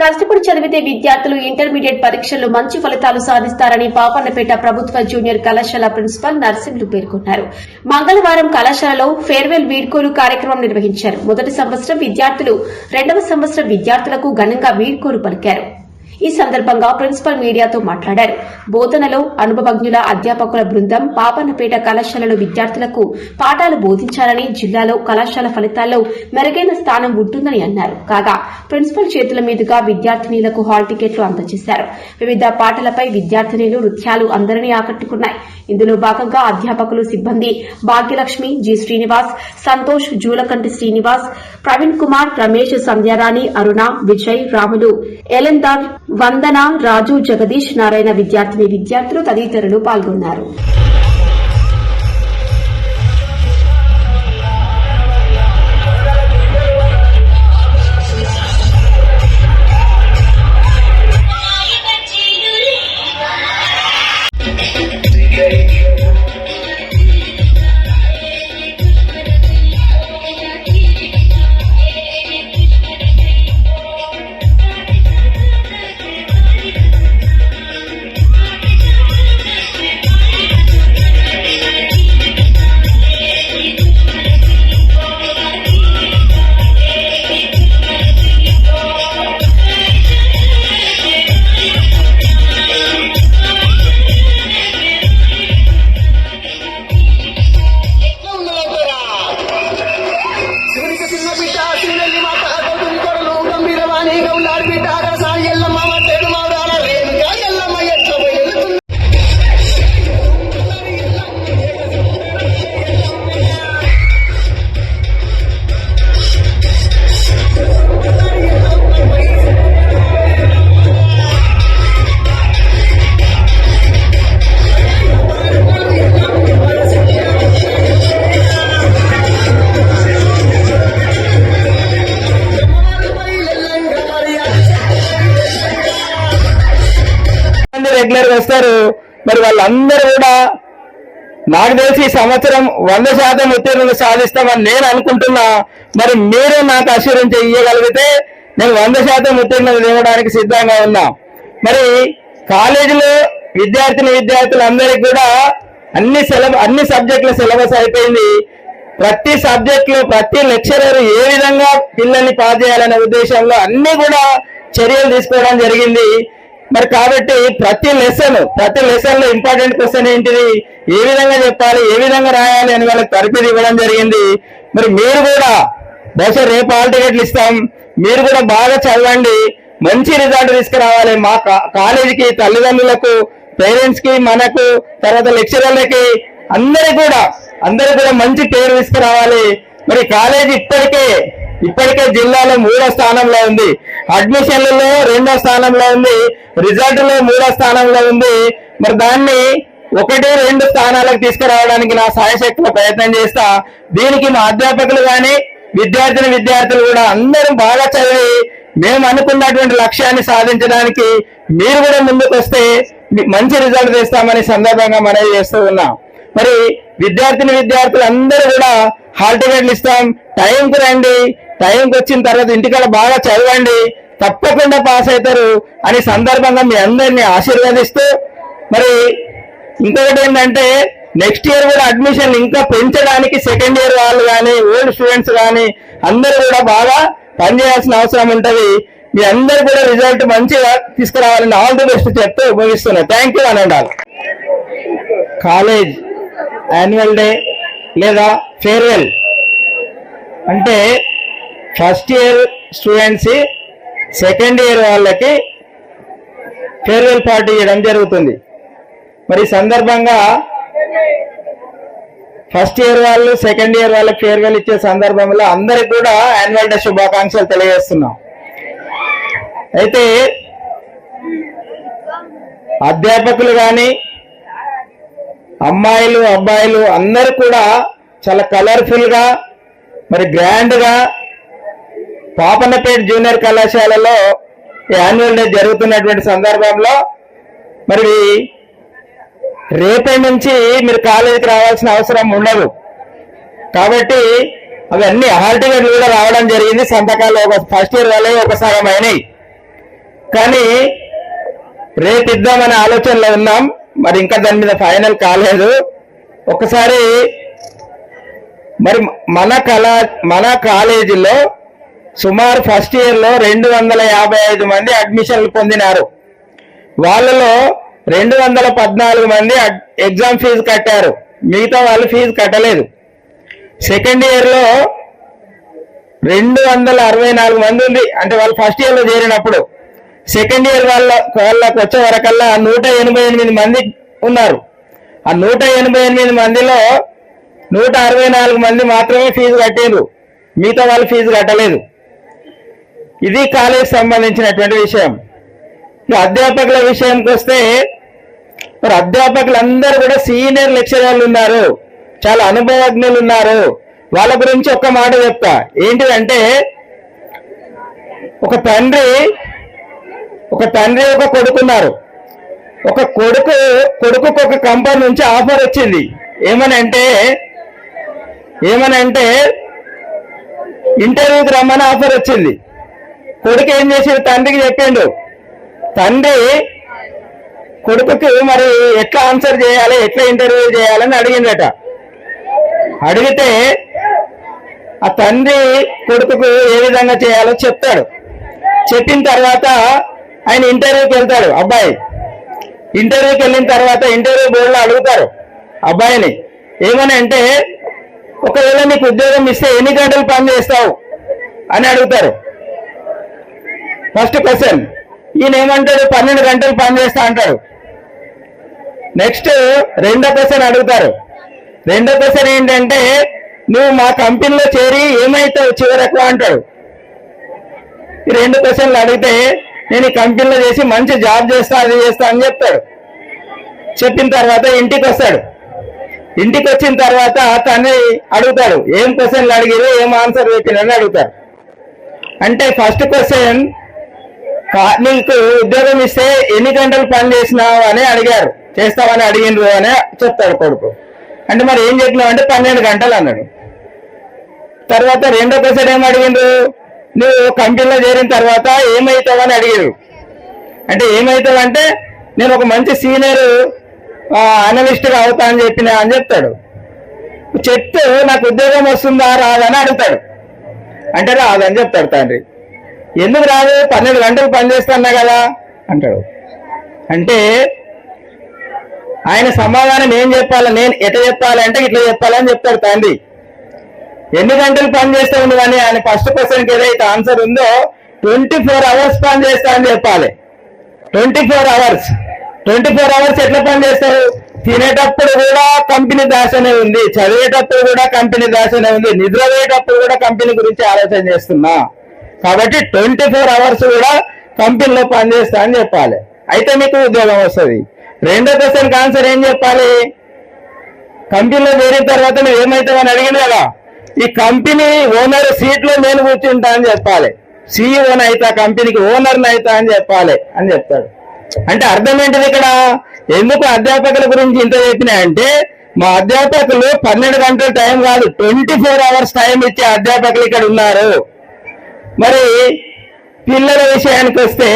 కష్టపడి చదివితే విద్యార్థులు ఇంటర్మీడియట్ పరీక్షల్లో మంచి ఫలితాలు సాధిస్తారని పాపన్నపేట ప్రభుత్వ జూనియర్ కళాశాల ప్రిన్సిపల్ నర్సింహులు పేర్కొన్నారు. మంగళవారం కళాశాలలో ఫేర్వెల్ వీడ్కోలు కార్యక్రమం నిర్వహించారు. మొదటి సంవత్సరం విద్యార్థులు రెండవ సంవత్సరం విద్యార్థులకు ఘనంగా వీడ్కోలు పలికారు. ఈ సందర్భంగా ప్రిన్సిపల్ మీడియాతో మాట్లాడారు. బోధనలో అనుభవజ్ఞుల అధ్యాపకుల బృందం పాపన్నపేట కళాశాలలో విద్యార్థులకు పాఠాలు బోధించాలని జిల్లాలో కళాశాల ఫలితాల్లో మెరుగైన స్థానం ఉంటుందని అన్నారు. కాగా ప్రిన్సిపల్ చేతుల మీదుగా విద్యార్థినీలకు హాల్ టికెట్లు అందజేశారు. వివిధ పాటలపై విద్యార్థినీలు నృత్యాలు అందరినీ ఆకట్టుకున్నాయి. ఇందులో భాగంగా అధ్యాపకులు సిబ్బంది భాగ్యలక్ష్మి జి శ్రీనివాస్ సంతోష్ జూలకంటి శ్రీనివాస్ ప్రవీణ్ కుమార్ రమేష్ సంధ్యారాణి అరుణ విజయ్ రాములు. ఎలందార్ వందన రాజు జగదీష్ నారాయణ విద్యార్థిని విద్యార్థులు తదితరులు పాల్గొన్నారు. రెగ్యులర్గా వస్తారు. మరి వాళ్ళందరూ కూడా నాకు తెలిసి సంవత్సరం వంద శాతం ఉత్తీర్ణులు సాధిస్తామని నేను అనుకుంటున్నా. మరి మీరు నాకు అష్యూరెన్స్ ఇవ్వగలిగితే నేను వంద శాతం ఉత్తీర్ణులు ఇవ్వడానికి సిద్ధంగా ఉన్నా. మరి కాలేజీలో విద్యార్థిని విద్యార్థులందరికీ కూడా అన్ని సిలబస్ అన్ని సబ్జెక్టుల సిలబస్ అయిపోయింది. ప్రతి సబ్జెక్టులో ప్రతి లెక్చరర్ ఏ విధంగా పిల్లల్ని పాస్ చేయాలనే ఉద్దేశంలో అన్ని కూడా చర్యలు తీసుకోవడం జరిగింది. మరి కాబట్టి ప్రతి లెసన్ ప్రతి లెసన్లో ఇంపార్టెంట్ క్వశ్చన్ ఏంటిది? ఏ విధంగా చెప్పాలి? ఏ విధంగా రాయాలి? అని వాళ్ళకి తరపిది ఇవ్వడం జరిగింది. మరి మీరు కూడా బహుశా రేపు హాల్ టికెట్లు ఇస్తాం. మీరు కూడా బాగా చదవండి. మంచి రిజల్ట్ తీసుకురావాలి. మా కా- కాలేజీకి తల్లిదండ్రులకు పేరెంట్స్కి మనకు తర్వాత లెక్చరర్లకి అందరికి కూడా అందరికి కూడా మంచి పేరు తీసుకురావాలి. మరి కాలేజీ ఇప్పటికే ఇప్పటికే జిల్లాలో మూడో స్థానంలో ఉంది. అడ్మిషన్లలో రెండో స్థానంలో ఉంది. రిజల్ట్లో మూడో స్థానంలో ఉంది. మరి దాన్ని ఒకటి రెండు స్థానాలకు తీసుకురావడానికి నా సాయశక్తిలో ప్రయత్నం చేస్తా. దీనికి మా అధ్యాపకులు కానీ విద్యార్థిని విద్యార్థులు కూడా అందరూ బాగా చదివి మేము అనుకున్నటువంటి లక్ష్యాన్ని సాధించడానికి మీరు కూడా ముందుకు వస్తే మంచి రిజల్ట్ తెస్తామని సందర్భంగా మనవి చేస్తూ ఉన్నాం. మరి విద్యార్థిని విద్యార్థులు అందరూ కూడా హాల్ టికెట్లు ఇస్తాం. టైంకి రండి. టైంకి వచ్చిన తర్వాత ఇంటికాడ బాగా చదవండి. తప్పకుండా పాస్ అవుతారు అని సందర్భంగా మీ అందరినీ ఆశీర్వదిస్తూ మరి ఇంకొకటి ఏంటంటే నెక్స్ట్ ఇయర్ కూడా అడ్మిషన్ ఇంకా పెంచడానికి సెకండ్ ఇయర్ వాళ్ళు కానీ ఓల్డ్ స్టూడెంట్స్ కానీ అందరూ కూడా బాగా పనిచేయాల్సిన అవసరం ఉంటుంది. మీ అందరు కూడా రిజల్ట్ మంచిగా తీసుకురావాలని ఆల్ ది బెస్ట్ చెప్తూ ఉపయోగిస్తున్నాయి థ్యాంక్ యూ అని కాలేజ్ యాన్యువల్ డే లేదా ఫేర్వెల్ అంటే first year students second year వాళ్ళకి ఫేర్వెల్ పార్టీ ఇవ్వడం జరుగుతుంది. మరి ఈ సందర్భంగా ఫస్ట్ ఇయర్ వాళ్ళు సెకండ్ ఇయర్ వాళ్ళకి ఫేర్వెల్ ఇచ్చే సందర్భంలో అందరికి కూడా యాన్యువల్ డే శుభాకాంక్షలు తెలియజేస్తున్నాం. అయితే అధ్యాపకులు కానీ అమ్మాయిలు అబ్బాయిలు అందరూ కూడా చాలా కలర్ఫుల్గా మరి గ్రాండ్గా పాపన్నపేట జూనియర్ కళాశాలలో యాన్యువల్ డే జరుగుతున్నటువంటి సందర్భంలో మరి రేపటి నుంచి మీరు కాలేజీకి రావాల్సిన అవసరం ఉండదు. కాబట్టి అవన్నీ హాల్ టికెట్లు కూడా రావడం జరిగింది. సంతకాలు ఒక ఫస్ట్ ఇయర్ వాళ్ళే ఒక సగం అయినాయి కానీ రేపు ఇద్దామనే ఆలోచనలో ఉన్నాం. మరి ఇంకా దాని మీద ఫైనల్ కాలేదు. ఒకసారి మరి మన కళా మన కాలేజీలో సుమారు ఫస్ట్ ఇయర్లో రెండు వందల యాభై ఐదు మంది అడ్మిషన్లు పొందినారు. వాళ్ళలో రెండు వందల పద్నాలుగు మంది ఎగ్జామ్ ఫీజు కట్టారు. మిగతా వాళ్ళు ఫీజు కట్టలేదు. సెకండ్ ఇయర్లో రెండు వందల అరవై నాలుగు మంది ఉంది. అంటే వాళ్ళు ఫస్ట్ ఇయర్లో చేరినప్పుడు సెకండ్ ఇయర్ వాళ్ళ వాళ్ళకి వచ్చే వరకల్లా నూట ఎనభై ఎనిమిది మంది ఉన్నారు. ఆ నూట ఎనభై ఎనిమిది మందిలో నూట అరవై నాలుగు మంది మాత్రమే ఫీజు కట్టారు మిగతా వాళ్ళు ఫీజు కట్టలేదు. ఇది కాలేజ్ సంబంధించినటువంటి విషయం. ఇప్పుడు అధ్యాపకుల విషయానికి వస్తే మరి అధ్యాపకులందరూ కూడా సీనియర్ లెక్చరర్లు ఉన్నారు. చాలా అనుభవజ్ఞులు ఉన్నారు. వాళ్ళ గురించి ఒక్క మాట చెప్తా. ఏంటిదంటే ఒక తండ్రి ఒక తండ్రి ఒక కొడుకున్నారు. ఒక కొడుకు కొడుకుకు ఒక కంపెనీ నుంచి ఆఫర్ వచ్చింది. ఏమనంటే ఏమనంటే ఇంటర్వ్యూకి రమ్మని ఆఫర్ వచ్చింది. కొడుకు ఏం చేసాడు? తండ్రికి చెప్పిండు. తండ్రి కొడుకుకి మరి ఎట్లా ఆన్సర్ చేయాలి ఎట్లా ఇంటర్వ్యూ చేయాలని అడిగిందట అడిగితే ఆ తండ్రి కొడుకుకు ఏ విధంగా చేయాలో చెప్తాడు. చెప్పిన తర్వాత ఆయన ఇంటర్వ్యూకి వెళ్తాడు అబ్బాయి. ఇంటర్వ్యూకి వెళ్ళిన తర్వాత ఇంటర్వ్యూ బోర్డులో అడుగుతారు అబ్బాయిని. ఏమని అంటే ఒకవేళ నీకు ఉద్యోగం ఇస్తే ఎన్ని గంటలు పని చేస్తావు? అని అడుగుతారు. ఫస్ట్ క్వశ్చన్ ఈయన ఏమంటాడు? పన్నెండు గంటలు పని చేస్తా అంటాడు. నెక్స్ట్ రెండో క్వశ్చన్ అడుగుతారు. రెండో క్వశ్చన్ ఏంటంటే నువ్వు మా కంపెనీలో చేరి ఏమైతావు చివరకు? అంటాడు. ఈ రెండు క్వశ్చన్లు అడిగితే నేను ఈ కంపెనీలో చేసి మంచి జాబ్ చేస్తా అది చేస్తా అని చెప్తాడు చెప్పిన తర్వాత ఇంటికి వస్తాడు ఇంటికి వచ్చిన తర్వాత తండ్రి అడుగుతాడు ఏం క్వశ్చన్లు అడిగిరు? ఏం ఆన్సర్ పెట్టినని అడుగుతాడు. అంటే ఫస్ట్ క్వశ్చన్ నీకు ఉద్యోగం ఇస్తే ఎన్ని గంటలు పని చేసినావు అని అడిగారు. చేస్తావని అడిగిండ్రు అని చెప్తాడు కొడుకు. అంటే మరి ఏం చెప్పినావు అంటే పన్నెండు గంటలు అన్నాడు. తర్వాత రెండో క్వశ్చన్ ఏం అడిగిండ్రు? నువ్వు కంపెనీలో చేరిన తర్వాత ఏమవుతావని అడిగారు. అంటే ఏమవుతావంటే నేను ఒక మంచి సీనియర్ అనలిస్ట్గా అవుతా అని చెప్పిన అని చెప్తాడు. చెప్తే నాకు ఉద్యోగం వస్తుందా రాదని అడుగుతాడు. అంటే రాదని చెప్తాడు తండ్రి. ఎందుకు రాదు? పన్నెండు గంటలు పని చేస్తున్నా కదా? అంటాడు. అంటే ఆయన సమాధానం ఏం చెప్పాలి? నేను ఎట చెప్పాలి అంటే ఇట్లా చెప్పాలని చెప్తాడు తండ్రి. ఎన్ని గంటలు పని చేస్తావు ఉండవని అని ఆయన ఫస్ట్ క్వశ్చన్కి ఏదైతే ఆన్సర్ ఉందో ట్వంటీ ఫోర్ అవర్స్ పని చేస్తా అని చెప్పాలి. Twenty four hours twenty four hours ఎట్లా పని చేస్తారు? తినేటప్పుడు కూడా కంపెనీ దాసనే ఉంది. చదివేటప్పుడు కూడా కంపెనీ దాసనే ఉంది. నిద్రపోయేటప్పుడు కూడా కంపెనీ గురించి ఆలోచన చేస్తున్నా. కాబట్టి ట్వంటీ ఫోర్ అవర్స్ కూడా కంపెనీలో పనిచేస్తా అని చెప్పాలి. అయితే మీకు ఉద్యోగం వస్తుంది. రెండో క్వశ్చన్ ఆన్సర్ ఏం చెప్పాలి? కంపెనీలో చేరిన తర్వాత నువ్వు ఏమవుతావని అడిగింది కదా. ఈ కంపెనీ ఓనర్ సీట్లో నేను కూర్చుంటా అని చెప్పాలి. సీఈఓని ఆ కంపెనీకి ఓనర్ని అవుతా అని చెప్పాలి అని చెప్తాడు. అంటే అర్థం ఏంటిది ఇక్కడ? ఎందుకు అధ్యాపకుల గురించి ఇంత చెప్పినా అంటే మా అధ్యాపకులు పన్నెండు గంటల టైం కాదు ట్వంటీ ఫోర్ అవర్స్ టైం ఇచ్చే అధ్యాపకులు ఇక్కడ ఉన్నారు. మరి పిల్లల విషయానికి వస్తే